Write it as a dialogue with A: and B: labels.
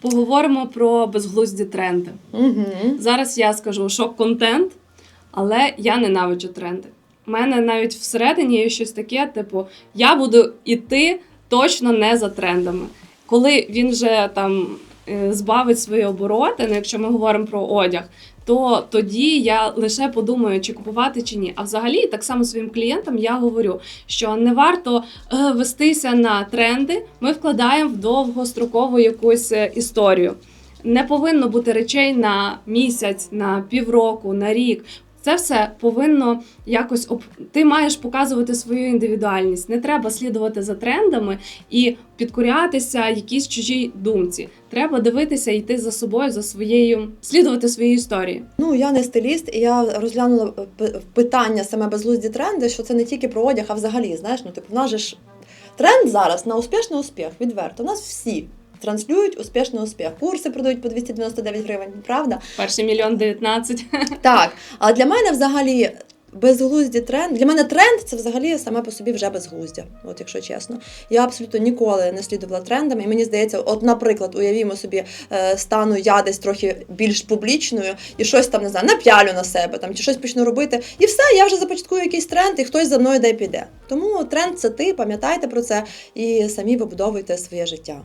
A: Поговоримо про безглузді тренди.
B: Угу.
A: Зараз я скажу що контент, але я ненавиджу тренди. У мене навіть всередині є щось таке, типу, я буду іти точно не за трендами. Коли він вже там збавить свої обороти, ну якщо ми говоримо про одяг, то тоді я лише подумаю, чи купувати чи ні. А взагалі, так само своїм клієнтам я говорю, що не варто е, вестися на тренди. Ми вкладаємо в довгострокову якусь е, історію. Не повинно бути речей на місяць, на півроку, на рік. Це все повинно якось об... ти маєш показувати свою індивідуальність. Не треба слідувати за трендами і підкорятися якійсь чужій думці. Треба дивитися, йти за собою, за своєю, слідувати своїй історії.
B: Ну, я не стиліст, і я розглянула е, питання саме безглузді тренди, що це не тільки про одяг, а взагалі, знаєш, ну типу, в нас же ж тренд зараз на успішний успіх, відверто. У нас всі транслюють успішний успіх. Курси продають по 299 гривень, правда?
A: Перший мільйон дев'ятнадцять.
B: Так, а для мене взагалі безглузді тренд. Для мене тренд це взагалі саме по собі вже безглуздя, от якщо чесно. Я абсолютно ніколи не слідувала трендам, і мені здається, от, наприклад, уявімо собі, е, стану я десь трохи більш публічною і щось там не знаю, напялю на себе там чи щось почну робити, і все, я вже започаткую якийсь тренд, і хтось за мною де піде. Тому тренд це ти, пам'ятайте про це і самі вибудовуйте своє життя.